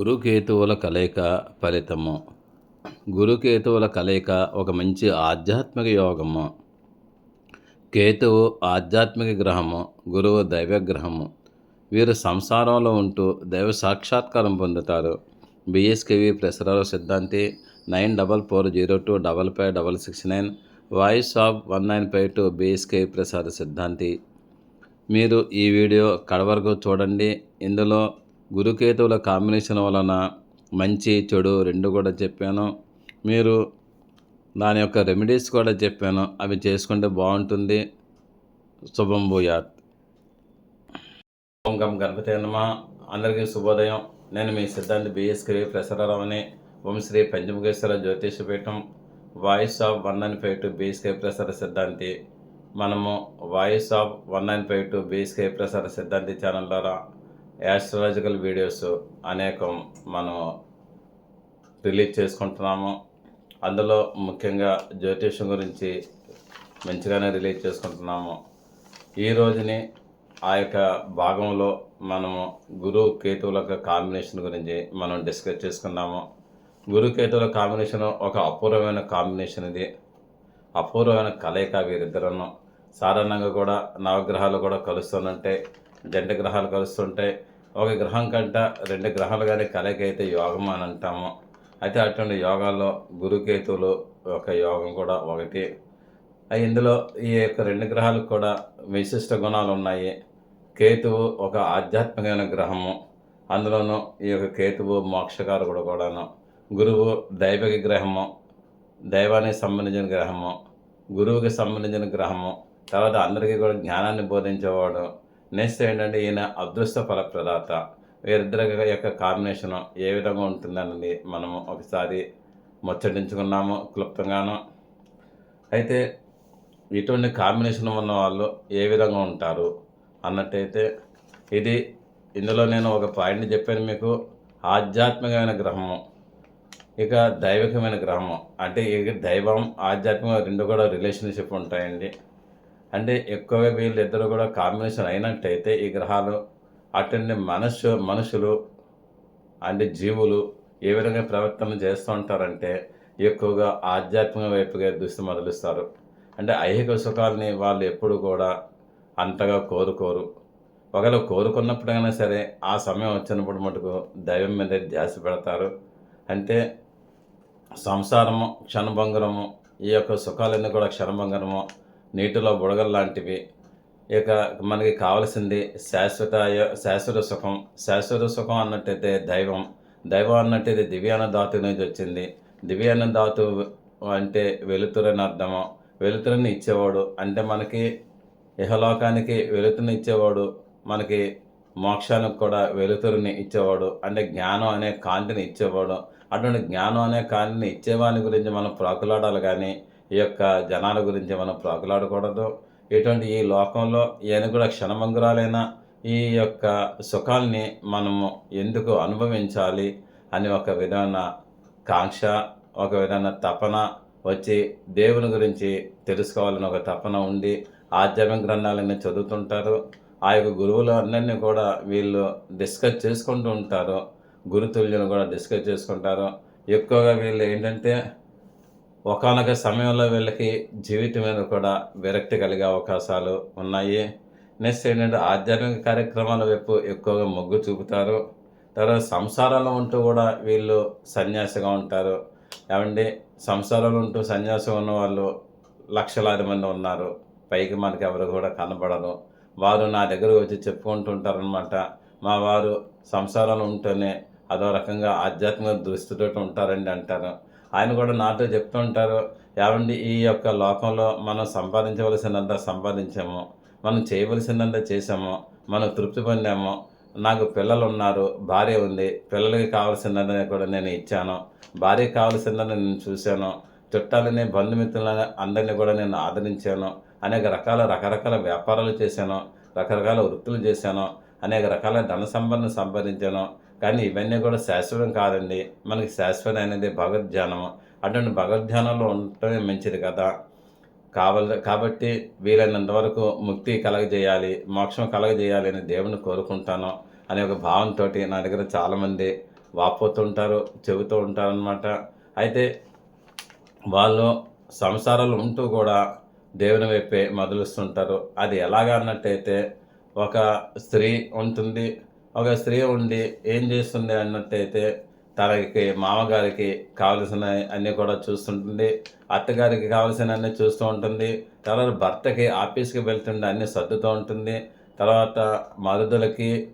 గురుకేతువుల కలయిక ఫలితము. గురుకేతువుల కలయిక ఒక మంచి ఆధ్యాత్మిక యోగము. కేతువు ఆధ్యాత్మిక గ్రహము గురువు దైవ గ్రహము. వీరు సంసారంలో ఉంటూ దైవ సాక్షాత్కారం పొందుతారు. బిఎస్కేవి ప్రసరాల సిద్ధాంతి nine double four zero two double five double six nine voice of one nine five two BSK Prasada సిద్ధాంతి. మీరు ఈ వీడియో కడవరకు చూడండి. ఇందులో గురుకేతువుల కాంబినేషన్ వలన మంచి చెడు రెండు కూడా చెప్పాను. మీరు దాని యొక్క రెమెడీస్ కూడా చెప్పాను. అవి చేసుకుంటే బాగుంటుంది. శుభం భూయాత్. ఓం గం గణపతి నమ. అందరికీ శుభోదయం. నేను మీ సిద్ధాంతి బిఎస్కే ప్రసరరావుని ఓం Sri Panchamukheshwara Jyotishapeetham voice of one nine five two BSK Prasara సిద్ధాంతి. మనము voice of one nine five two BSK Prasara సిద్ధాంతి ఛానల్ ద్వారా యాస్ట్రాలజికల్ వీడియోస్ అనేకం మనం రిలీజ్ చేసుకుంటున్నాము. అందులో ముఖ్యంగా జ్యోతిషం గురించి మంచిగానే రిలీజ్ చేసుకుంటున్నాము. ఈ రోజుని ఆ యొక్క భాగంలో మనము గురు కేతువుల కాంబినేషన్ గురించి మనం డిస్కస్ చేసుకున్నాము. గురు కేతువుల కాంబినేషన్ ఒక అపూర్వమైన కాంబినేషన్ ఇది. అపూర్వమైన కలయిక వీరిద్దరను. సాధారణంగా కూడా నవగ్రహాలు కూడా కలుస్తుంటే జంట గ్రహాలు కలుస్తుంటాయి ఒక గ్రహం కంట రెండు గ్రహాలు కానీ కలయిక అయితే యోగం అని అంటాము. అయితే అటువంటి యోగాల్లో గురుకేతువులు ఒక యోగం కూడా ఒకటి. ఇందులో ఈ యొక్క రెండు గ్రహాలకు కూడా విశిష్ట గుణాలు ఉన్నాయి. కేతువు ఒక ఆధ్యాత్మికమైన గ్రహము. అందులోనూ ఈ యొక్క కేతువు మోక్షకారకుడు కూడాను. గురువు దైవిక గ్రహము దైవానికి సంబంధించిన గ్రహము గురువుకి సంబంధించిన గ్రహము తర్వాత అందరికీ కూడా జ్ఞానాన్ని బోధించేవాడు నెక్స్ట్ ఏంటంటే ఈయన అదృష్ట ఫలప్రదాత. వీరిద్దరి యొక్క కాంబినేషన్ ఏ విధంగా ఉంటుందన్నది మనము ఒకసారి ముచ్చటించుకున్నాము క్లుప్తంగాను. అయితే ఇటువంటి కాంబినేషన్ ఉన్న వాళ్ళు ఏ విధంగా ఉంటారు అన్నట్టయితే ఇది ఇందులో నేను ఒక పాయింట్ చెప్పాను మీకు. ఆధ్యాత్మికమైన గ్రహము ఇక దైవికమైన గ్రహము. అంటే ఇక దైవం ఆధ్యాత్మిక రెండు కూడా రిలేషన్షిప్ ఉంటాయండి. అంటే ఎక్కువగా వీళ్ళిద్దరు కూడా కాంబినేషన్ అయినట్టయితే ఈ గ్రహాలు అటువంటి మనస్సు మనుషులు అంటే జీవులు ఏ విధంగా ప్రవర్తన చేస్తూ ఉంటారంటే ఎక్కువగా ఆధ్యాత్మిక వైపుగా దృష్టి మొదలుస్తారు. అంటే ఐహిక సుఖాలని వాళ్ళు ఎప్పుడు కూడా అంతగా కోరుకోరు. ఒకవేళ కోరుకున్నప్పుడైనా సరే ఆ సమయం వచ్చినప్పుడు మటుకు దైవం మీద ధ్యాస పెడతారు. అంటే సంసారము క్షణభంగరము ఈ యొక్క సుఖాలన్నీ కూడా క్షణభంగరము నీటిలో బుడగలు లాంటివి. ఇక మనకి కావలసింది శాశ్వత శాశ్వత సుఖం. శాశ్వత సుఖం అన్నట్టయితే దైవం. దైవం అన్నట్టయితే దివ్యాన ధాతు నుంచి వచ్చింది. దివ్యాన ధాతు అంటే వెలుతురని అర్థము. వెలుతురుని ఇచ్చేవాడు. అంటే మనకి ఇహలోకానికి వెలుతురుని ఇచ్చేవాడు. మనకి మోక్షానికి కూడా వెలుతురుని ఇచ్చేవాడు. అంటే జ్ఞానం అనే కాంతిని ఇచ్చేవాడు. అటువంటి జ్ఞానం అనే కాంతిని ఇచ్చేవాని గురించి మనం ప్రాకులాడాలి కానీ ఈ యొక్క జనాల గురించి మనం ప్రాకులాడకూడదు. ఇటువంటి ఈ లోకంలో ఈయన కూడా క్షణమంగురాలైన ఈ యొక్క సుఖాల్ని మనము ఎందుకు అనుభవించాలి అని ఒక విధమైన కాంక్ష ఒక విధమైన తపన వచ్చి దేవుని గురించి తెలుసుకోవాలని ఒక తపన ఉండి ఆధ్యాత్మిక గ్రంథాలన్నీ చదువుతుంటారు. ఆ యొక్క గురువులు అందరినీ కూడా వీళ్ళు డిస్కస్ చేసుకుంటూ ఉంటారు. గురుతుల్యులు కూడా డిస్కస్ చేసుకుంటారు. ఎక్కువగా వీళ్ళు ఏంటంటే ఒకనొక సమయంలో వీళ్ళకి జీవితం మీద కూడా విరక్తి కలిగే అవకాశాలు ఉన్నాయి. నెక్స్ట్ ఏంటంటే ఆధ్యాత్మిక కార్యక్రమాల వైపు ఎక్కువగా మొగ్గు చూపుతారు. తర్వాత సంసారాలు ఉంటూ కూడా వీళ్ళు సన్యాసిగా ఉంటారు. ఏమండి? సంసారాలు ఉంటూ సన్యాసం ఉన్న వాళ్ళు లక్షలాది మంది ఉన్నారు. పైకి మనకి ఎవరు కూడా కనబడరు వారు నా దగ్గరకు వచ్చి చెప్పుకుంటుంటారనమాట మా వారు సంసారాలు ఉంటూనే అదో రకంగా ఆధ్యాత్మిక దృష్టితో ఉంటారండి అంటారు. ఆయన కూడా నాతో చెప్తూ ఉంటారు ఏమండి ఈ యొక్క లోకంలో మనం సంపాదించవలసినంత సంపాదించాము మనం చేయవలసినంత చేసాము మనం తృప్తి పొందాము నాకు పిల్లలు ఉన్నారు భార్య ఉంది పిల్లలకి కావాల్సిందని కూడా నేను ఇచ్చాను భార్యకి కావాల్సిందని నేను చూశాను చుట్టాలని బంధుమిత్రులని అందరినీ కూడా నేను ఆదరించాను అనేక రకాల రకరకాల వ్యాపారాలు చేశాను రకరకాల వృత్తులు చేశాను అనేక రకాల ధన సంపదను సంపాదించాను కానీ ఇవన్నీ కూడా శాశ్వతం కాదండి. మనకి శాశ్వతమైనది భగవద్ధ్యానం అటువంటి భగవద్ధ్యానంలో ఉండటమే మంచిది కదా. కావాలి కాబట్టి వీలైనంత వరకు ముక్తి కలగజేయాలి మోక్షం కలగజేయాలి అని దేవుని కోరుకుంటాను అనే ఒక భావంతో నా దగ్గర చాలామంది వాపోతుంటారు చెబుతూ ఉంటారు అనమాట అయితే వాళ్ళు సంసారాలు ఉంటూ కూడా దేవుని వైపే మొదలుస్తుంటారు. అది ఎలాగా అన్నట్టయితే ఒక స్త్రీ ఉంటుంది ఒక స్త్రీ ఉండి ఏం చేస్తుంది అన్నట్టయితే తనకి మామగారికి కావలసిన అన్నీ కూడా చూస్తుంటుంది. అత్తగారికి కావలసిన అన్నీ చూస్తూ ఉంటుంది. తర్వాత భర్తకి ఆఫీస్కి వెళ్తుండే అన్నీ సర్దుతూ ఉంటుంది. తర్వాత మరుదులకి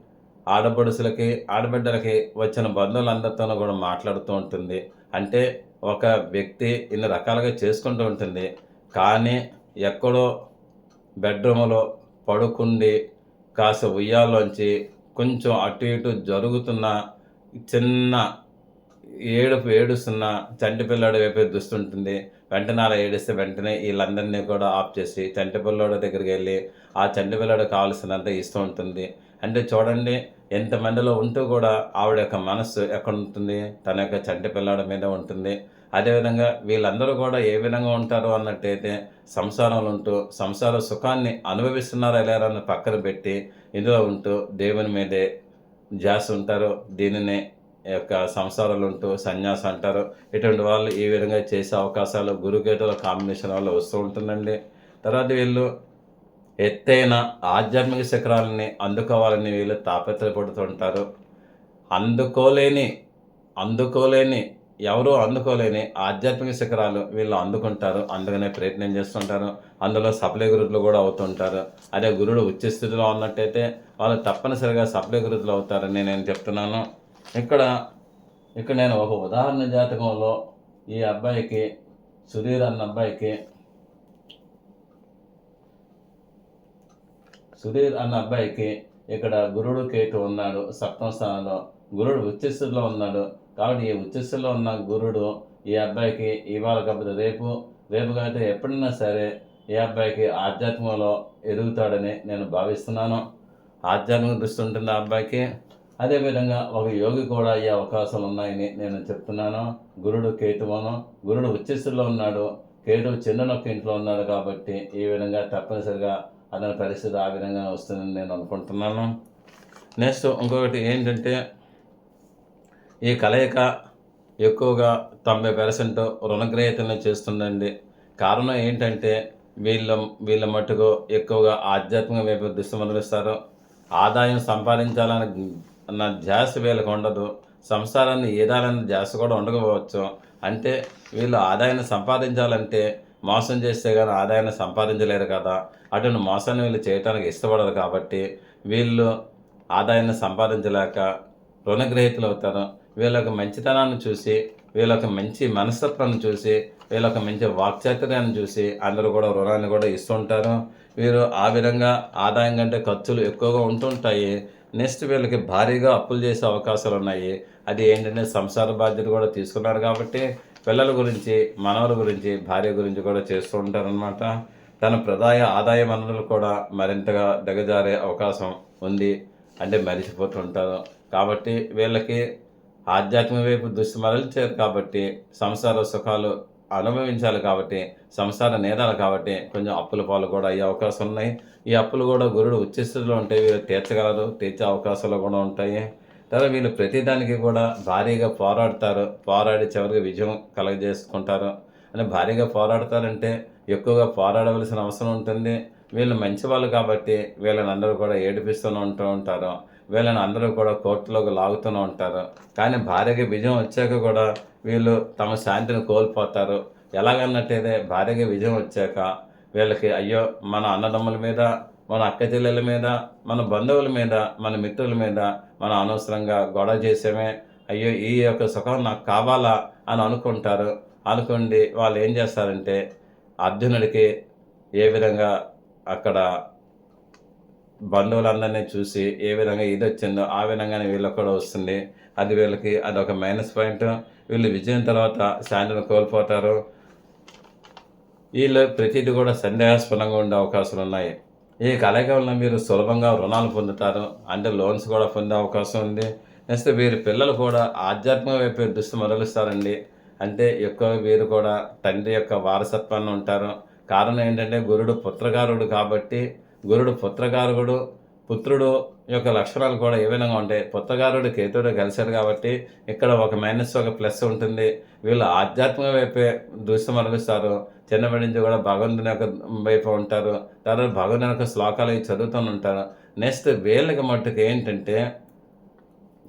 ఆడపడుసులకి ఆడబిడ్డలకి వచ్చిన బంధువులందరితోనూ కూడా మాట్లాడుతూ ఉంటుంది. అంటే ఒక వ్యక్తి ఇన్ని రకాలుగా చేసుకుంటూ ఉంటుంది. కానీ ఎక్కడో బెడ్రూమ్లో పడుకుండి కాస్త ఉయ్యాల్లోంచి కొంచెం అటు ఇటు జరుగుతున్న చిన్న ఏడుపు ఏడుస్తున్న చంటి పిల్లాడి వైపు దుస్తుంటుంది. వెంటనే అలా ఏడిస్తే వెంటనే వీళ్ళందరినీ కూడా ఆఫ్ చేసి చంటి పిల్లాడి దగ్గరికి వెళ్ళి ఆ చంటి పిల్లాడు కావాల్సినంత ఇస్తూ ఉంటుంది. అంటే చూడండి ఎంతమందిలో ఉంటూ కూడా ఆవిడ యొక్క మనస్సు ఎక్కడ ఉంటుంది? తన యొక్క చంటి పిల్లాడి మీద ఉంటుంది. అదేవిధంగా వీళ్ళందరూ కూడా ఏ విధంగా ఉంటారు అన్నట్టయితే సంసారంలో ఉంటూ సంసార సుఖాన్ని అనుభవిస్తున్నారా లేరా అని పక్కన పెట్టి ఇందులో ఉంటూ దేవుని మీదే జాస్ ఉంటారు దీనినే యొక్క సంసారాలు ఉంటూ సన్యాస అంటారు ఇటువంటి వాళ్ళు ఈ విధంగా చేసే అవకాశాలు గురుకేతుల కాంబినేషన్ వల్ల వస్తూ ఉంటుందండి. తర్వాత వీళ్ళు ఎత్తైన ఆధ్యాత్మిక శిఖరాలని అందుకోవాలని వీళ్ళు తాపత్రపడుతుంటారు అందుకోలేని అందుకోలేని ఎవరూ అందుకోలేని ఆధ్యాత్మిక శిఖరాలు వీళ్ళు అందుకుంటారు అందుకనే ప్రయత్నం చేస్తుంటారు అందులో సప్లై గురుతులు కూడా అవుతుంటారు. అదే గురుడు ఉచ్చ స్థితిలో ఉన్నట్టయితే వాళ్ళు తప్పనిసరిగా సప్లై గురుతులు అవుతారని నేను చెప్తున్నాను. ఇక్కడ ఇక్కడ నేను ఒక ఉదాహరణ జాతకంలో ఈ అబ్బాయికి సుధీర్ అన్న అబ్బాయికి సుధీర్ అన్న అబ్బాయికి ఇక్కడ గురుడు కేతు ఉన్నాడు సప్తమ స్థానంలో. గురుడు ఉచ్చస్థితిలో ఉన్నాడు. కాబట్టి ఈ ఉచ్చస్థితిలో ఉన్న గురుడు ఈ అబ్బాయికి ఇవాళ కాకపోతే రేపు రేపు కాకపోతే ఎప్పుడైనా సరే ఈ అబ్బాయికి ఆధ్యాత్మంలో ఎదుగుతాడని నేను భావిస్తున్నాను. ఆధ్యాత్మిక దృష్టి ఉంటుంది ఆ అబ్బాయికి. అదేవిధంగా ఒక యోగి కూడా అయ్యే అవకాశాలు ఉన్నాయని నేను చెప్తున్నాను. గురుడు కేతువును గురుడు ఉచ్చస్థితిలో ఉన్నాడు. కేతువు చిన్న నొక్క ఇంట్లో ఉన్నాడు కాబట్టి ఈ విధంగా తప్పనిసరిగా అతని పరిస్థితి ఆ విధంగా వస్తుందని నేను అనుకుంటున్నాను. నెక్స్ట్ ఇంకొకటి ఏంటంటే ఈ కలయిక ఎక్కువగా తొంభై పర్సెంట్ రుణగ్రహీతలను చేస్తుందండి. కారణం ఏంటంటే వీళ్ళ వీళ్ళ మట్టుకు ఎక్కువగా ఆధ్యాత్మిక వైపు దృష్టి మొదలుస్తారు ఆదాయం సంపాదించాలని అన్న ధ్యాస వీళ్ళకి ఉండదు. సంసారాన్ని ఏదాలన్న ధ్యాస కూడా ఉండకపోవచ్చు. అంటే వీళ్ళు ఆదాయాన్ని సంపాదించాలంటే మోసం చేస్తే కానీ ఆదాయాన్ని సంపాదించలేరు కదా. అటువంటి మోసాన్ని వీళ్ళు చేయడానికి ఇష్టపడరు కాబట్టి వీళ్ళు ఆదాయాన్ని సంపాదించలేక రుణగ్రహీతలు అవుతారు. వీళ్ళొక మంచితనాన్ని చూసి వీళ్ళొక మంచి మనస్తత్వాన్ని చూసి వీళ్ళొక మంచి వాక్చాతుర్యాన్ని చూసి అందరూ కూడా రుణాన్ని కూడా ఇస్తుంటారు. వీరు ఆ విధంగా ఆదాయం కంటే ఖర్చులు ఎక్కువగా ఉంటుంటాయి. నెక్స్ట్ వీళ్ళకి భారీగా అప్పులు చేసే అవకాశాలు ఉన్నాయి. అది ఏంటంటే సంసార బాధ్యత కూడా తీసుకున్నారు కాబట్టి పిల్లల గురించి మనవల గురించి భార్య గురించి కూడా చేస్తూ ఉంటారనమాట తన ప్రదాయ ఆదాయ వనరులు కూడా మరింతగా దిగజారే అవకాశం ఉంది అంటే మరిచిపోతుంటారు కాబట్టి వీళ్ళకి ఆధ్యాత్మిక వైపు దృష్టి మరల్చారు కాబట్టి సంసార సుఖాలు అనుభవించాలి కాబట్టి సంసార నేరాలు కాబట్టి కొంచెం అప్పుల పాలు కూడా అయ్యే అవకాశం ఉన్నాయి. ఈ అప్పులు కూడా గురుడు ఉచ్చస్థితిలో ఉంటాయి వీళ్ళు తీర్చగలరు తీర్చే అవకాశాలు కూడా ఉంటాయి. తర్వాత వీళ్ళు ప్రతిదానికి కూడా భారీగా పోరాడతారు. పోరాడి చివరికి విజయం కలగజేసుకుంటారు. అంటే భారీగా పోరాడతారంటే ఎక్కువగా పోరాడవలసిన అవసరం ఉంటుంది. వీళ్ళు మంచి వాళ్ళు కాబట్టి వీళ్ళని అందరూ కూడా ఏడిపిస్తూనే ఉంటూ ఉంటారు. వీళ్ళని అందరూ కూడా కోర్టులోకి లాగుతూనే ఉంటారు. కానీ భార్యకి విజయం వచ్చాక కూడా వీళ్ళు తమ శాంతిని కోల్పోతారు. ఎలాగన్నట్టయితే భార్యకి విజయం వచ్చాక వీళ్ళకి అయ్యో మన అన్నదమ్ముల మీద మన అక్క చెల్లెల మీద మన బంధువుల మీద మన మిత్రుల మీద మనం అనవసరంగా గొడవ చేసామే. అయ్యో ఈ యొక్క సుఖం నాకు కావాలా అని అనుకుంటారు. అనుకోండి వాళ్ళు ఏం చేస్తారంటే అర్జునుడికి ఏ విధంగా అక్కడ బంధువులందరినీ చూసి ఏ విధంగా ఇది వచ్చిందో ఆ విధంగానే వీళ్ళకి కూడా వస్తుంది. అది వీళ్ళకి అదొక మైనస్ పాయింట్ వీళ్ళు విజయం తర్వాత శాంతిని కోల్పోతారు. వీళ్ళు ప్రతిదీ కూడా సందేహాస్పదంగా ఉండే అవకాశాలు ఉన్నాయి ఈ కలయిక వల్ల మీరు సులభంగా రుణాలు పొందుతారు. అంటే లోన్స్ కూడా పొందే అవకాశం ఉంది. నెక్స్ట్ వీరి పిల్లలు కూడా ఆధ్యాత్మిక వైపు దృష్టి మరలుస్తారండి. అంటే ఎక్కువ వీరు కూడా తండ్రి యొక్క వారసత్వాన్ని ఉంటారు. కారణం ఏంటంటే గురుడు పుత్రకారుడు కాబట్టి గురుడు పుత్రకారుడు పుత్రుడు యొక్క లక్షణాలు కూడా ఏ విధంగా ఉంటాయి? పుత్తగారుడు కేతుడు కలిశారు కాబట్టి ఇక్కడ ఒక మైనస్ ఒక ప్లస్ ఉంటుంది. వీళ్ళు ఆధ్యాత్మిక వైపే దృష్టి మరలిస్తారు. చిన్నప్పటి నుంచి కూడా భగవంతుని యొక్క వైపు ఉంటారు. తర్వాత భగవంతుని యొక్క శ్లోకాలు అవి చదువుతూ ఉంటారు. నెక్స్ట్ వీళ్ళకి మట్టుకు ఏంటంటే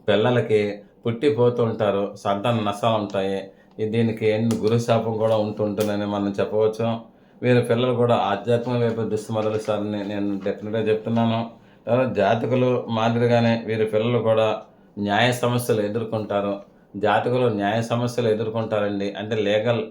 పిల్లలకి పుట్టిపోతూ ఉంటారు. సంతాన నష్టాలు ఉంటాయి. దీనికి ఎన్ని గురుశాపం కూడా ఉంటుంటుందని మనం చెప్పవచ్చు. వీరి పిల్లలు కూడా ఆధ్యాత్మిక వైపు దుస్తు మరలిస్తారని నేను డెఫినెట్గా చెప్తున్నాను. జాతకులు మాదిరిగానే వీరి పిల్లలు కూడా న్యాయ సమస్యలు ఎదుర్కొంటారు. జాతకులు న్యాయ సమస్యలు ఎదుర్కొంటారండి. అంటే లీగల్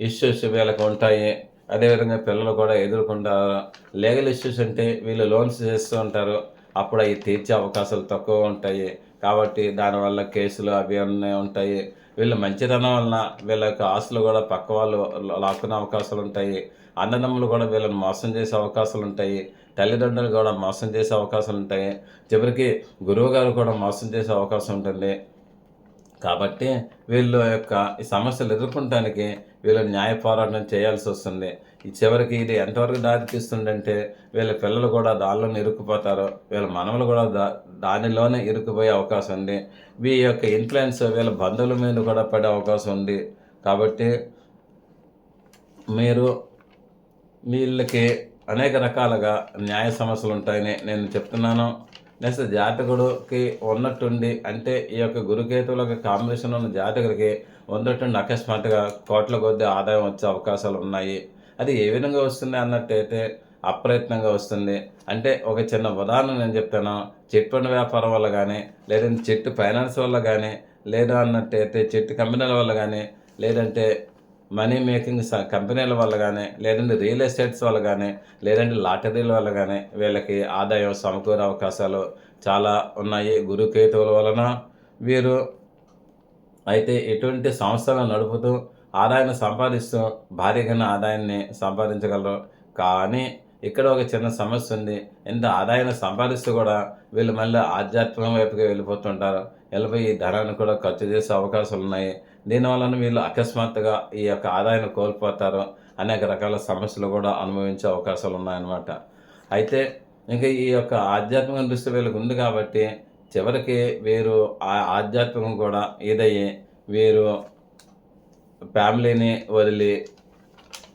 ఇష్యూస్ వీళ్ళకి ఉంటాయి. అదేవిధంగా పిల్లలు కూడా ఎదుర్కొంటారు. లీగల్ ఇష్యూస్ అంటే వీళ్ళు లోన్స్ చేస్తూ ఉంటారు. అప్పుడు అవి తీర్చే అవకాశాలు తక్కువ ఉంటాయి. కాబట్టి దానివల్ల కేసులు అవి అన్నీ ఉంటాయి. వీళ్ళు మంచితనం వలన వీళ్ళ యొక్క ఆస్తులు కూడా పక్క వాళ్ళు లాక్కునే అవకాశాలు ఉంటాయి. అన్నదమ్ములు కూడా వీళ్ళని మోసం చేసే అవకాశాలు ఉంటాయి తల్లిదండ్రులు కూడా మోసం చేసే అవకాశాలు ఉంటాయి చివరికి గురువు గారు కూడా మోసం చేసే అవకాశం ఉంటుంది. కాబట్టి వీళ్ళు యొక్క ఈ సమస్యలు ఎదుర్కొనడానికి వీళ్ళు న్యాయ పోరాటం చేయాల్సి వస్తుంది. ఈ చివరికి ఇది ఎంతవరకు దారి తీస్తుందంటే వీళ్ళ పిల్లలు కూడా దానిలోనే ఇరుక్కుపోతారు వీళ్ళ మనవలు కూడా దా దానిలోనే ఇరుక్కుపోయే అవకాశం ఉంది. వీ యొక్క ఇన్ఫ్లుయెన్స్ వీళ్ళ బంధువుల మీద కూడా పడే అవకాశం ఉంది. కాబట్టి మీరు వీళ్ళకి అనేక రకాలుగా న్యాయ సమస్యలు ఉంటాయని నేను చెప్తున్నాను. నెక్స్ట్ జాతకుడికి ఉన్నట్టుండి అంటే ఈ యొక్క గురుకేతువుల కాంబినేషన్ ఉన్న జాతకుడికి ఉన్నట్టుండి అకస్మాత్తుగా కోట్ల కొద్ది ఆదాయం వచ్చే అవకాశాలు ఉన్నాయి. అది ఏ విధంగా వస్తుంది అన్నట్టయితే అప్రయత్నంగా వస్తుంది. అంటే ఒక చిన్న ఉదాహరణ నేను చెప్తాను. చెట్టు పండు వ్యాపారం వల్ల కానీ లేదంటే చెట్టు ఫైనాన్స్ వల్ల కానీ లేదా అన్నట్టయితే చెట్టు కంపెనీల వల్ల కానీ లేదంటే మనీ మేకింగ్ కంపెనీల వల్ల కానీ లేదంటే రియల్ ఎస్టేట్స్ వల్ల కానీ లేదంటే లాటరీల వల్ల కానీ వీళ్ళకి ఆదాయం సమకూరే అవకాశాలు చాలా ఉన్నాయి. గురుకేతువుల వలన వీరు అయితే ఎటువంటి సంస్థలను నడుపుతూ ఆదాయాన్ని సంపాదిస్తూ భారీగా ఆదాయాన్ని సంపాదించగలరు. కానీ ఇక్కడ ఒక చిన్న సమస్య ఉంది. ఎంత ఆదాయాన్ని సంపాదిస్తూ కూడా వీళ్ళు మళ్ళీ ఆధ్యాత్మికం వైపుకి వెళ్ళిపోతుంటారు. వెళ్ళిపోయి ధనాన్ని కూడా ఖర్చు చేసే అవకాశాలు ఉన్నాయి దీనివలన వీళ్ళు అకస్మాత్తుగా ఈ యొక్క ఆదాయాన్ని కోల్పోతారు అనేక రకాల సమస్యలు కూడా అనుభవించే అవకాశాలు ఉన్నాయన్నమాట అయితే ఇంకా ఈ యొక్క ఆధ్యాత్మిక దృష్టి వీళ్ళకి ఉంది కాబట్టి చివరికి వీరు ఆ ఆధ్యాత్మికం కూడా ఇదయ్యి వీరు ఫ్యామిలీని వదిలి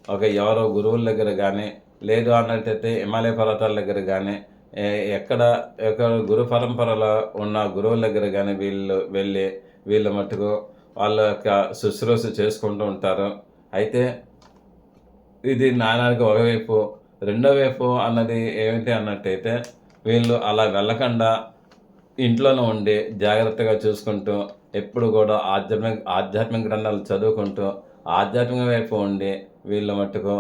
ఒక ఎవరో గురువుల దగ్గర కానీ లేదు అన్నట్టయితే హిమాలయ పర్వతాల దగ్గర కానీ ఎక్కడ ఎక్కడ గురు పరంపరలో ఉన్న గురువుల దగ్గర కానీ వీళ్ళు వెళ్ళి వీళ్ళ మట్టుకు వాళ్ళ యొక్క శుశ్రూష చేసుకుంటూ ఉంటారు. అయితే ఇది నాణానికి ఒకవైపు రెండో వైపు అన్నది ఏమిటి అన్నట్టయితే వీళ్ళు అలా వెళ్ళకుండా ఇంట్లోనే ఉండి జాగ్రత్తగా చూసుకుంటూ ఎప్పుడు కూడా ఆధ్యాత్మిక ఆధ్యాత్మిక గ్రంథాలు చదువుకుంటూ ఆధ్యాత్మిక వైపు ఉండి వీళ్ళ మట్టుకు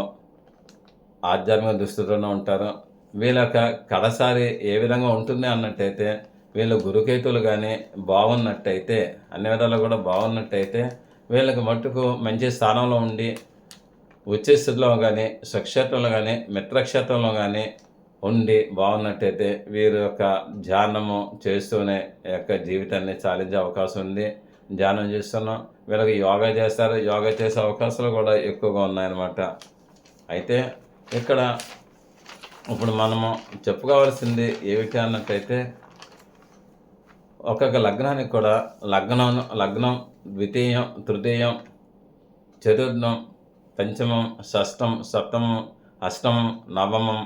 ఆధ్యాత్మిక దుస్తులోనే ఉంటారు. వీళ్ళ యొక్క కడసారి ఏ విధంగా ఉంటుంది అన్నట్టయితే వీళ్ళు గురుకేతులు కానీ బాగున్నట్టయితే అన్ని విధాలు కూడా బాగున్నట్టయితే వీళ్ళకి మట్టుకు మంచి స్థానంలో ఉండి వచ్చే స్థితిలో కానీ స్వక్షేత్రంలో కానీ మిత్రక్షేత్రంలో కానీ ఉండి బాగున్నట్టయితే వీరి యొక్క ధ్యానము చేస్తూనే యొక్క జీవితాన్ని చాలించే అవకాశం ఉంది. ధ్యానం చేస్తున్నాం. వీళ్ళకి యోగా చేస్తారు. యోగా చేసే అవకాశాలు కూడా ఎక్కువగా ఉన్నాయన్నమాట. అయితే ఇక్కడ ఇప్పుడు మనము చెప్పుకోవాల్సింది ఏమిటి అన్నట్టయితే ఒక్కొక్క లగ్నానికి కూడా లగ్నం లగ్నం ద్వితీయం తృతీయం చతుర్థం పంచమం షష్టం సప్తమం అష్టమం నవమం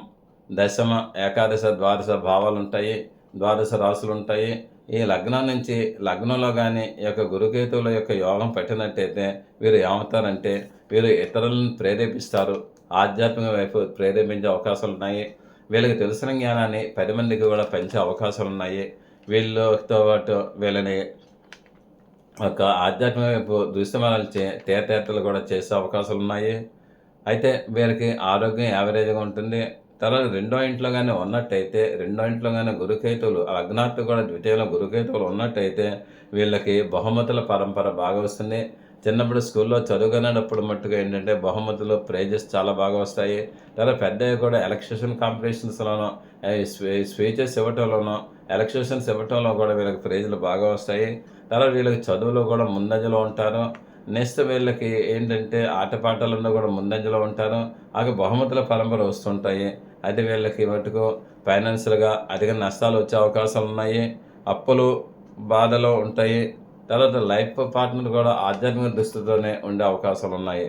దశమ ఏకాదశ ద్వాదశ భావాలు ఉంటాయి ద్వాదశ రాసులు ఉంటాయి. ఈ లగ్నం నుంచి లగ్నంలో కానీ ఈ యొక్క గురుకేతువుల యొక్క యోగం పట్టినట్టయితే వీరు ఏమవుతారంటే వీరు ఇతరులను ప్రేరేపిస్తారు. ఆధ్యాత్మిక వైపు ప్రేరేపించే అవకాశాలు ఉన్నాయి వీళ్ళకి తెలిసిన జ్ఞానాన్ని పది మందికి కూడా పెంచే అవకాశాలు ఉన్నాయి వీళ్ళతో పాటు వీళ్ళని ఒక ఆధ్యాత్మిక వైపు దృశ్యమానాలు చే తీర్థయాత్రలు కూడా చేసే అవకాశాలు ఉన్నాయి అయితే వీరికి ఆరోగ్యం యావరేజ్గా ఉంటుంది. తర్వాత రెండో ఇంట్లో కానీ ఉన్నట్టయితే రెండో ఇంట్లో కానీ గురుకేతువులు లగ్నాత్తు కూడా ద్వితీయంలో గురుకేతువులు ఉన్నట్టయితే వీళ్ళకి బహుమతుల పరంపర బాగా వస్తుంది. చిన్నప్పుడు స్కూల్లో చదువుకునేటప్పుడు మట్టుగా ఏంటంటే బహుమతులు ప్రైజెస్ చాలా బాగా వస్తాయి. లేదా పెద్దవి కూడా ఎలక్ట్రిషన్ కాంపిటీషన్స్లోనూ స్పీచెస్ ఇవ్వటంలోనో ఎలక్ట్రిషన్స్ ఇవ్వటంలో కూడా వీళ్ళకి ప్రైజులు బాగా వస్తాయి. తర్వాత వీళ్ళకి చదువులో కూడా ముందంజలో ఉంటారు. నెక్స్ట్ వీళ్ళకి ఏంటంటే ఆటపాటలలో కూడా ముందంజలో ఉంటారు. అలాగే బహుమతుల పరంపర వస్తుంటాయి. అయితే వీళ్ళకి మటుకు ఫైనాన్షియల్గా అధిక నష్టాలు వచ్చే అవకాశాలు ఉన్నాయి అప్పులు బాధలు ఉంటాయి. తర్వాత లైఫ్ పార్ట్నర్ కూడా ఆధ్యాత్మిక దృష్టితోనే ఉండే అవకాశాలు ఉన్నాయి.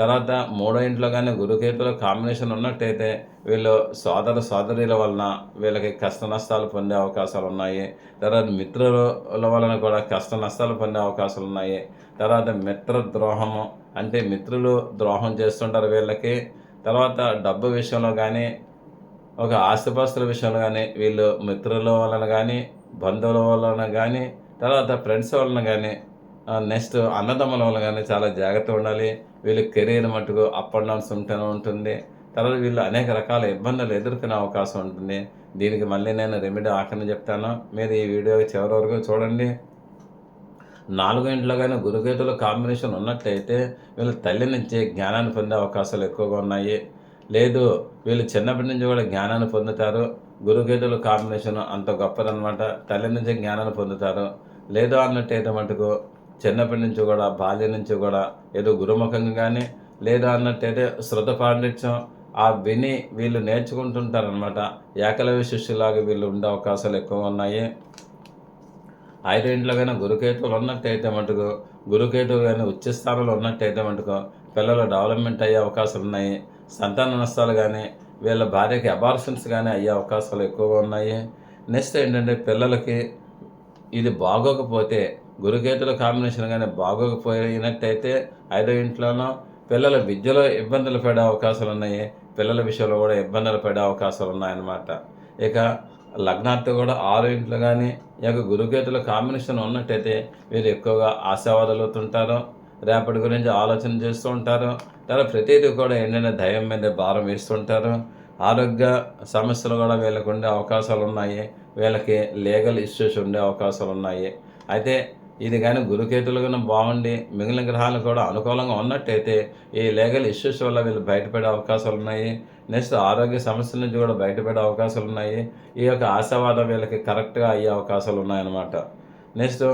తర్వాత మూడో ఇంట్లో కానీ గురుకేతుల కాంబినేషన్ ఉన్నట్టయితే వీళ్ళు సోదర సోదరుల వలన వీళ్ళకి కష్ట నష్టాలు పొందే అవకాశాలు ఉన్నాయి. తర్వాత మిత్రుల వలన కూడా కష్ట నష్టాలు పొందే అవకాశాలు ఉన్నాయి. తర్వాత మిత్ర ద్రోహము అంటే మిత్రులు ద్రోహం చేస్తుంటారు వీళ్ళకి. తర్వాత డబ్బు విషయంలో కానీ ఒక ఆస్తిపాస్తుల విషయంలో కానీ వీళ్ళు మిత్రుల వలన కానీ బంధువుల వలన కానీ తర్వాత ఫ్రెండ్స్ వలన కానీ నెక్స్ట్ అన్నదమ్ముల వలన కానీ చాలా జాగ్రత్త ఉండాలి. వీళ్ళు కెరీర్ మటుకు అప్ అండ్ డౌన్స్ ఉంటూనే ఉంటుంది. తర్వాత వీళ్ళు అనేక రకాల ఇబ్బందులు ఎదుర్కొనే అవకాశం ఉంటుంది. దీనికి మళ్ళీ నేను రెమెడీ ఆఖరిని చెప్తాను. మీరు ఈ వీడియో చివరి వరకు చూడండి. నాలుగో ఇంట్లో కానీ గురుకేతుల కాంబినేషన్ ఉన్నట్లయితే వీళ్ళ తల్లి నుంచి జ్ఞానాన్ని పొందే అవకాశాలు ఎక్కువగా ఉన్నాయి. లేదు వీళ్ళు చిన్నప్పటి నుంచి కూడా జ్ఞానాన్ని పొందుతారు. గురుకేతుల కాంబినేషన్ అంత గొప్పదనమాట తల్లి నుంచి జ్ఞానాన్ని పొందుతారు. లేదు అన్నట్టయితే మటుకు చిన్నప్పటి నుంచి కూడా బాల్యం నుంచి కూడా ఏదో గురుముఖంగా కానీ లేదా అన్నట్టయితే శృత పాండిత్యం ఆ విని వీళ్ళు నేర్చుకుంటుంటారనమాట ఏకలవ్య శిష్యులాగా వీళ్ళు ఉండే అవకాశాలు ఎక్కువ ఉన్నాయి. ఐదు ఇంట్లో కానీ గురుకేతువులు ఉన్నట్టయితే మటుకు గురుకేతువులు కానీ ఉచ్చ స్థానంలో ఉన్నట్టయితే మటుకు పిల్లలు డెవలప్మెంట్ అయ్యే అవకాశాలు ఉన్నాయి. సంతాన నష్టాలు కానీ వీళ్ళ భార్యకి అబార్షన్స్ కానీ అయ్యే అవకాశాలు ఎక్కువగా ఉన్నాయి. నెక్స్ట్ ఏంటంటే పిల్లలకి ఇది బాగోకపోతే గురుకేతుల కాంబినేషన్ కానీ బాగోకపోయినట్టయితే ఐదో ఇంట్లోనో పిల్లల విద్యలో ఇబ్బందులు పడే అవకాశాలు ఉన్నాయి. పిల్లల విషయంలో కూడా ఇబ్బందులు పడే అవకాశాలు ఉన్నాయన్నమాట. ఇక లగ్నార్థి కూడా ఆరు ఇంట్లో కానీ ఇక గురుగేతుల గురుకేతుల కాంబినేషన్ ఉన్నట్టయితే వీరు ఎక్కువగా ఆశావాదాలు అవుతుంటారు రేపటి గురించి ఆలోచన చేస్తూ ఉంటారు. తర్వాత ప్రతిదీ కూడా ఏంటంటే దయం మీద భారం వేస్తుంటారు. ఆరోగ్య సమస్యలు కూడా వీళ్ళకు ఉండే అవకాశాలు ఉన్నాయి. వీళ్ళకి లీగల్ ఇష్యూస్ ఉండే అవకాశాలు ఉన్నాయి. అయితే ఇది కానీ గురుకేతులు కానీ బాగుండి మిగిలిన గ్రహాలు కూడా అనుకూలంగా ఉన్నట్టయితే ఈ లీగల్ ఇష్యూస్ వల్ల వీళ్ళు బయటపడే అవకాశాలు ఉన్నాయి. నెక్స్ట్ ఆరోగ్య సమస్యల నుంచి కూడా బయటపడే అవకాశాలు ఉన్నాయి. ఈ యొక్క ఆశావాదం వీళ్ళకి కరెక్ట్గా అయ్యే అవకాశాలు ఉన్నాయన్నమాట. నెక్స్ట్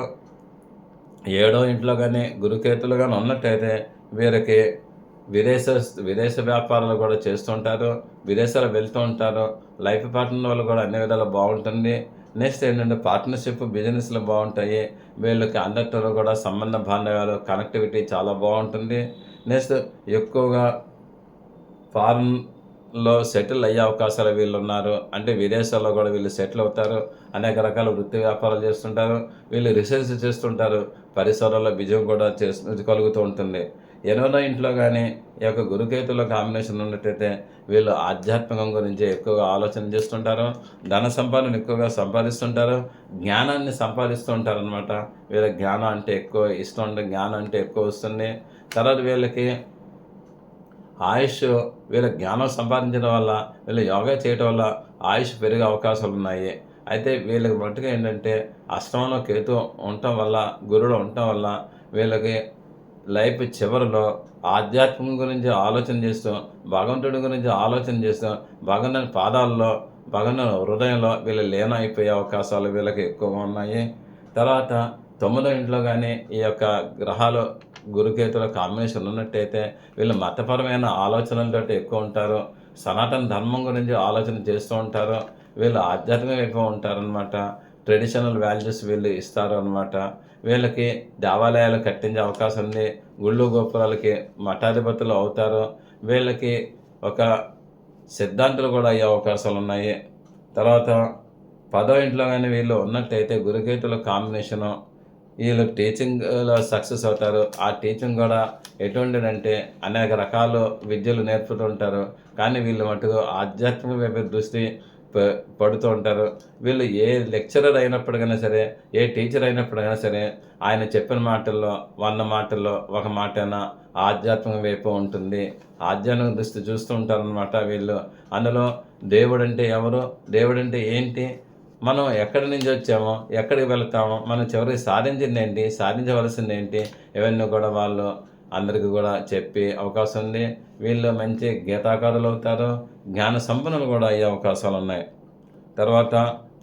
ఏడో ఇంట్లో కానీ గురుకేతులు కానీ ఉన్నట్టయితే వీరికి విదేశ విదేశ వ్యాపారాలు కూడా చేస్తుంటారు విదేశాలు వెళ్తూ ఉంటారు. లైఫ్ పార్ట్నర్ వాళ్ళు కూడా అన్ని విధాలు బాగుంటుంది. నెక్స్ట్ ఏంటంటే పార్ట్నర్షిప్ బిజినెస్లు బాగుంటాయి. వీళ్ళకి అందరితో కూడా సంబంధ బాంధవ్యాలు కనెక్టివిటీ చాలా బాగుంటుంది. నెక్స్ట్ ఎక్కువగా లో సెటిల్ అయ్యే అవకాశాలు వీళ్ళు ఉన్నారు. అంటే విదేశాల్లో కూడా వీళ్ళు సెటిల్ అవుతారు. అనేక రకాల వృత్తి వ్యాపారాలు చేస్తుంటారు. వీళ్ళు రీసెర్చ్ చేస్తుంటారు. పరిసరాల్లో విజయం కూడా చేస్తు కలుగుతూ ఉంటుంది. ఎనిమిదో ఇంట్లో కానీ ఈ యొక్క గురుకేతుల కాంబినేషన్ ఉన్నట్టయితే వీళ్ళు ఆధ్యాత్మికం గురించి ఎక్కువగా ఆలోచన చేస్తుంటారు. ధన సంపాదన ఎక్కువగా సంపాదిస్తుంటారు. జ్ఞానాన్ని సంపాదిస్తూ ఉంటారు అనమాట వీళ్ళ జ్ఞానం అంటే ఎక్కువ ఇష్టం జ్ఞానం అంటే ఎక్కువ వస్తుంది. తర్వాత వీళ్ళకి ఆయుష్ వీళ్ళ జ్ఞానం సంపాదించడం వల్ల వీళ్ళు యోగా చేయడం వల్ల ఆయుష్ పెరిగే అవకాశాలు ఉన్నాయి. అయితే వీళ్ళకి మట్టుగా ఏంటంటే అష్టమంలో కేతు ఉండటం వల్ల గురుడు ఉండటం వల్ల వీళ్ళకి లైఫ్ చివరిలో ఆధ్యాత్మికం గురించి ఆలోచన చేస్తూ భగవంతుడి గురించి ఆలోచన చేస్తూ భగవంతుని పాదాల్లో భగవంతుని హృదయంలో వీళ్ళు లీనం అయిపోయే అవకాశాలు వీళ్ళకి ఎక్కువగా ఉన్నాయి. తర్వాత తొమ్మిదో ఇంట్లో కానీ ఈ యొక్క గ్రహాలు గురుకేతుల కాంబినేషన్ ఉన్నట్టయితే వీళ్ళు మతపరమైన ఆలోచనలతో ఎక్కువ ఉంటారు. సనాతన ధర్మం గురించి ఆలోచన చేస్తూ ఉంటారు. వీళ్ళు ఆధ్యాత్మిక ఎక్కువ ఉంటారనమాట ట్రెడిషనల్ వాల్యూస్ వీళ్ళు ఇస్తారు అనమాట వీళ్ళకి దేవాలయాలు కట్టించే అవకాశం ఉంది. గుళ్ళు గోపురాలకి మఠాధిపతులు అవుతారు. వీళ్ళకి ఒక సిద్ధాంతులు కూడా అయ్యే అవకాశాలు ఉన్నాయి. తర్వాత పదో ఇంట్లో కానీ వీళ్ళు ఉన్నట్టయితే గురుకేతుల కాంబినేషను వీళ్ళు టీచింగ్లో సక్సెస్ అవుతారు. ఆ టీచింగ్ కూడా ఎటువంటిదంటే అనేక రకాల విద్యలు నేర్పుతుంటారు. కానీ వీళ్ళు మటుకు ఆధ్యాత్మిక వైపు దృష్టి ప- పడుతూ ఉంటారు. వీళ్ళు ఏ లెక్చరర్ అయినప్పటికైనా సరే ఏ టీచర్ అయినప్పటికైనా సరే ఆయన చెప్పిన మాటల్లో వంద మాటల్లో ఒక మాటైనా ఆధ్యాత్మిక వైపు ఉంటుంది. ఆధ్యాత్మిక దృష్టి చూస్తూ ఉంటారనమాట వీళ్ళు. అందులో దేవుడు అంటే ఎవరు? దేవుడు అంటే ఏంటి? మనం ఎక్కడి నుంచి వచ్చామో ఎక్కడికి వెళ్తామో మనం చివరికి సాధించింది ఏంటి సాధించవలసింది ఏంటి ఇవన్నీ కూడా వాళ్ళు అందరికీ కూడా చెప్పే అవకాశం ఉంది. వీళ్ళు మంచి గీతాకారులు అవుతారు జ్ఞాన సంపన్నులు కూడా అయ్యే అవకాశాలు ఉన్నాయి. తర్వాత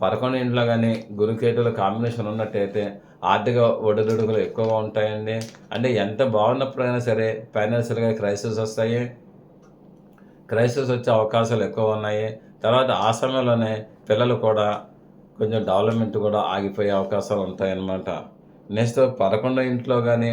పదకొండు ఇంట్లో కానీ గురుకేతుల కాంబినేషన్ ఉన్నట్టయితే ఆర్థిక ఒడిదుడుకులు ఎక్కువగా ఉంటాయండి. అంటే ఎంత బాగున్నప్పుడైనా సరే ఫైనాన్షియల్గా క్రైసిస్ వస్తాయి. క్రైసిస్ వచ్చే అవకాశాలు ఎక్కువ ఉన్నాయి. తర్వాత ఆ సమయంలోనే పిల్లలు కూడా కొంచెం డెవలప్మెంట్ కూడా ఆగిపోయే అవకాశాలు ఉంటాయన్నమాట. నెక్స్ట్ పదకొండో ఇంట్లో కానీ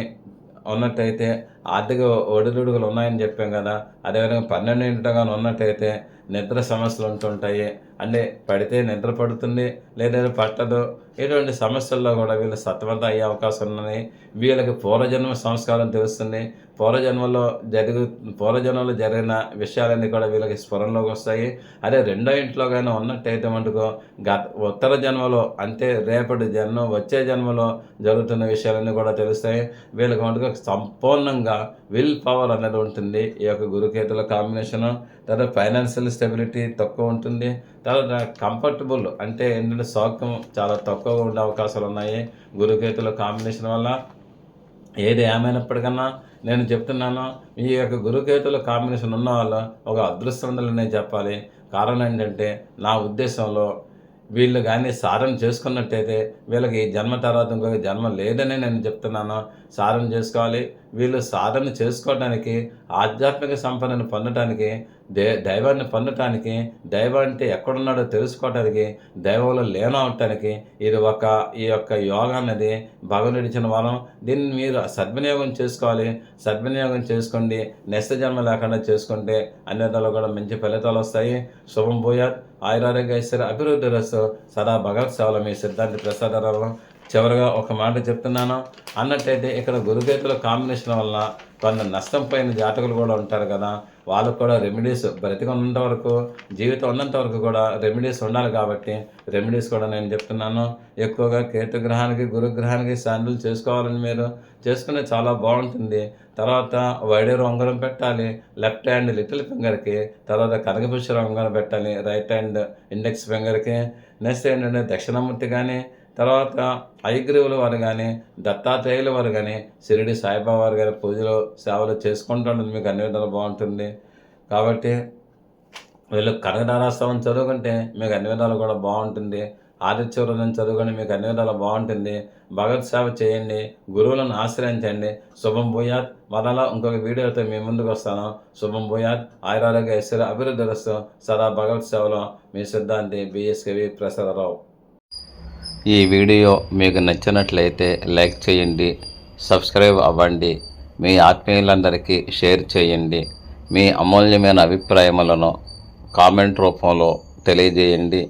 ఉన్నట్టయితే ఆర్థిక ఒడిదుడుగులు ఉన్నాయని చెప్పాం కదా. అదేవిధంగా పన్నెండు ఇంట్లో కానీ ఉన్నట్టయితే నిద్ర సమస్యలు ఉంటుంటాయి. అంటే పడితే నిద్ర పడుతుంది లేదా పట్టదు ఇటువంటి సమస్యల్లో కూడా వీళ్ళు సత్వంత అయ్యే అవకాశం ఉన్నాయి వీళ్ళకి పూర్వజన్మ సంస్కారం తెలుస్తుంది. పూర్వజన్మలో జరుగు పూర్వజన్మలో జరిగిన విషయాలన్నీ కూడా వీళ్ళకి స్ఫురణలోకి వస్తాయి. అదే రెండో ఇంట్లో కానీ ఉన్నట్టయితే మటుకు గత ఉత్తర జన్మలో అంటే రేపటి జన్మ వచ్చే జన్మలో జరుగుతున్న విషయాలన్నీ కూడా తెలుస్తాయి. వీళ్ళకి మటుకు సంపూర్ణంగా విల్ పవర్ అనేది ఉంటుంది ఈ యొక్క గురుకేతుల కాంబినేషను. తర్వాత ఫైనాన్షియల్ స్టెబిలిటీ తక్కువ ఉంటుంది. తర్వాత కంఫర్టబుల్ అంటే ఏంటంటే సౌఖ్యం చాలా తక్కువ తక్కువగా ఉండే అవకాశాలు ఉన్నాయి గురుకేతుల కాంబినేషన్ వల్ల ఏది ఏమైనప్పటికన్నా నేను చెప్తున్నాను ఈ యొక్క గురుకేతుల కాంబినేషన్ ఉన్న వాళ్ళు ఒక అదృష్టవంతులనే చెప్పాలి. కారణం ఏంటంటే నా ఉద్దేశంలో వీళ్ళు కానీ సారం చేసుకున్నట్టయితే వీళ్ళకి జన్మ తర్వాత ఇంకొక జన్మ లేదని నేను చెప్తున్నాను. సాధన చేసుకోవాలి. వీళ్ళు సాధన చేసుకోవడానికి ఆధ్యాత్మిక సంపదను పొందటానికి దే దైవాన్ని పొందటానికి దైవం అంటే ఎక్కడున్నాడో తెలుసుకోవటానికి దైవంలో లీనం అవటానికి ఇది ఒక ఈ యొక్క యోగా అనేది భగవనుడిచిన వరం. దీన్ని మీరు సద్వినియోగం చేసుకోవాలి. సద్వినియోగం చేసుకోండి. నెక్స్ట్ జన్మ లేకుండా చేసుకుంటే అన్ని విధాలు కూడా మంచి ఫలితాలు వస్తాయి. శుభం భూయాత్. ఆయురారోగ్య అభివృద్ధి రస్తు సదా భగవత్ సేవల మీ సిద్ధాంతి ప్రసాదరావు చివరిగా ఒక మాట చెప్తున్నాను. అన్నట్టయితే ఇక్కడ గురుగేతుల కాంబినేషన్ వల్ల కొంత నష్టం పోయిన జాతకులు కూడా ఉంటారు కదా. వాళ్ళకు కూడా రెమెడీస్ బ్రతికి ఉన్నంత వరకు జీవితం ఉన్నంత వరకు కూడా రెమెడీస్ ఉండాలి కాబట్టి రెమెడీస్ కూడా నేను చెప్తున్నాను. ఎక్కువగా కేతుగ్రహానికి గురుగ్రహానికి శాండిల్ చేసుకోవాలని మీరు చేసుకునే చాలా బాగుంటుంది. తర్వాత వైడేరు ఉంగరం పెట్టాలి లెఫ్ట్ హ్యాండ్ లిటిల్ ఫింగర్కి తర్వాత కనకపుష్ప ఉంగరం పెట్టాలి రైట్ హ్యాండ్ ఇండెక్స్ ఫింగర్కి నెక్స్ట్ ఏంటంటే దక్షిణమూర్తి కానీ తర్వాత ఐగ్రీవుల వారు కానీ దత్తాత్రేయుల వారు కానీ షిరిడి సాయిబాబా వారు కానీ పూజలు సేవలు చేసుకుంటూ ఉంటుంది మీకు అన్ని విధాలు బాగుంటుంది. కాబట్టి వీళ్ళు కనకదారాస్తవం చదువుకుంటే మీకు అన్ని విధాలు కూడా బాగుంటుంది. ఆదిత్య చదువుకొని మీకు అన్ని విధాలు బాగుంటుంది. భగవత్ సేవ చేయండి. గురువులను ఆశ్రయించండి. శుభం భూయాత్. మరలా ఇంకొక వీడియోతో మీ ముందుకు వస్తాను. శుభం భూయాత్. ఆయురారోగ్య ఐశ్వర్య అభివృద్ధి వస్తూ సదా భగవత్ సేవలో మీ సిద్ధాంతి బిఎస్కేవి ప్రసాదరావు. ఈ వీడియో మీకు నచ్చినట్లయితే లైక్ చేయండి. సబ్స్క్రైబ్ అవ్వండి. మీ ఆత్మీయులందరికీ షేర్ చేయండి. మీ అమూల్యమైన అభిప్రాయములను కామెంట్ రూపంలో తెలియజేయండి.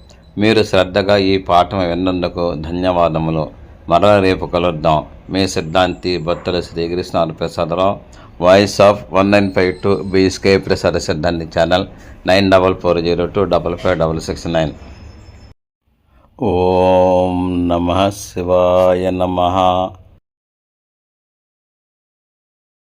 మీరు శ్రద్ధగా ఈ పాఠం విన్నందుకు ధన్యవాదములు. మరల రేపు కలుద్దాం. మీ సిద్ధాంతి భక్తుల Sri Krishna Prasada Rao voice of one nine five two BSK Prasada సిద్ధాంతి channel nine double four zero two double five double six nine ఓం నమ శివాయ నమ.